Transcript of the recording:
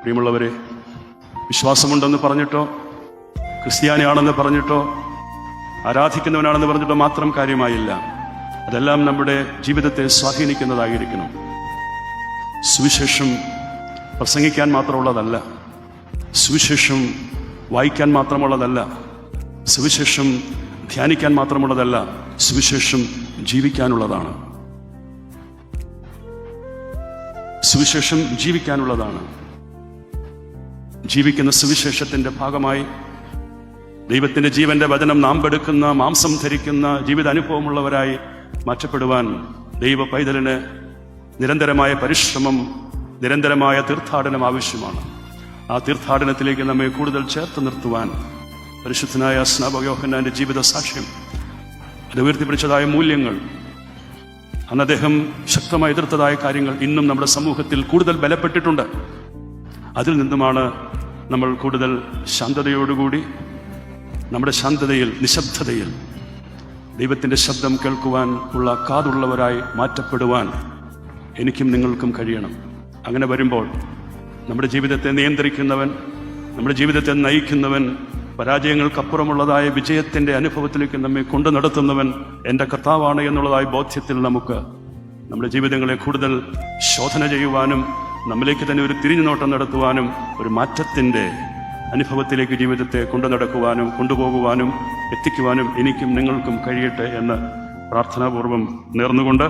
പ്രിയമുള്ളവരെ വിശ്വാസമുണ്ടെന്ന് പറഞ്ഞിട്ടോ ക്രിസ്ത്യാനിയാണെന്ന് പറഞ്ഞിട്ടോ ആരാധിക്കുന്നവനാണെന്ന് പറഞ്ഞിട്ടോ മാത്രം കാര്യമായില്ല. അതെല്ലാം നമ്മുടെ ജീവിതത്തെ സ്വാധീനിക്കുന്നതായിരിക്കണം. സുവിശേഷം പ്രസംഗിക്കാൻ മാത്രമുള്ളതല്ല. സുവിശേഷം വായിക്കാൻ മാത്രമുള്ളതല്ല. സുവിശേഷം ധ്യാനിക്കാൻ മാത്രമുള്ളതല്ല. സുവിശേഷം ജീവിക്കാനുള്ളതാണ്. സുവിശേഷം ജീവിക്കാനുള്ളതാണ്. ജീവിക്കുന്ന സുവിശേഷത്തിന്റെ ഭാഗമായി ദൈവത്തിന്റെ ജീവന്റെ വചനം നാം പെടുക്കുന്ന മാംസം ധരിക്കുന്ന ജീവിത അനുഭവമുള്ളവരായി മാറ്റപ്പെടുവാൻ ദൈവ പൈതലിന് നിരന്തരമായ പരിശ്രമം നിരന്തരമായ തീർത്ഥാടനം ആവശ്യമാണ്. ആ തീർത്ഥാടനത്തിലേക്ക് നമ്മെ കൂടുതൽ ചേർത്ത് നിർത്തുവാൻ പരിശുദ്ധനായ സ്നാപകയോഹന്നാന്റെ ജീവിത സാക്ഷ്യം അത് ഉയർത്തിപ്പിടിച്ചതായ മൂല്യങ്ങൾ അന്ന് അദ്ദേഹം ശക്തമായി എതിർത്തതായ കാര്യങ്ങൾ ഇന്നും നമ്മുടെ സമൂഹത്തിൽ കൂടുതൽ ബലപ്പെട്ടിട്ടുണ്ട്. അതിൽ നിന്നുമാണ് നമ്മൾ കൂടുതൽ ശാന്തതയോടുകൂടി നമ്മുടെ ശാന്തതയിൽ നിശബ്ദതയിൽ ദൈവത്തിന്റെ ശബ്ദം കേൾക്കുവാൻ ഉള്ള കാതുള്ളവരായി മാറ്റപ്പെടുവാൻ എനിക്കും നിങ്ങൾക്കും കഴിയണം. അങ്ങനെ വരുമ്പോൾ നമ്മുടെ ജീവിതത്തെ നിയന്ത്രിക്കുന്നവൻ നമ്മുടെ ജീവിതത്തെ നയിക്കുന്നവൻ പരാജയങ്ങൾക്കപ്പുറമുള്ളതായ വിജയത്തിന്റെ അനുഭവത്തിലേക്ക് നമ്മെ കൊണ്ടു നടത്തുന്നവൻ എന്റെ കർത്താവാണ് എന്നുള്ളതായ ബോധ്യത്തിൽ നമുക്ക് നമ്മുടെ ജീവിതങ്ങളെ കൂടുതൽ ശോധന ചെയ്യുവാനും നമ്മിലേക്ക് തന്നെ ഒരു തിരിഞ്ഞു നോട്ടം നടത്തുവാനും ഒരു മാറ്റത്തിന്റെ അനുഭവത്തിലേക്ക് ജീവിതത്തെ കൊണ്ടു നടക്കുവാനും കൊണ്ടുപോകുവാനും എത്തിക്കുവാനും എനിക്കും നിങ്ങൾക്കും കഴിയട്ടെ എന്ന് പ്രാർത്ഥനാപൂർവം നേർന്നുകൊണ്ട്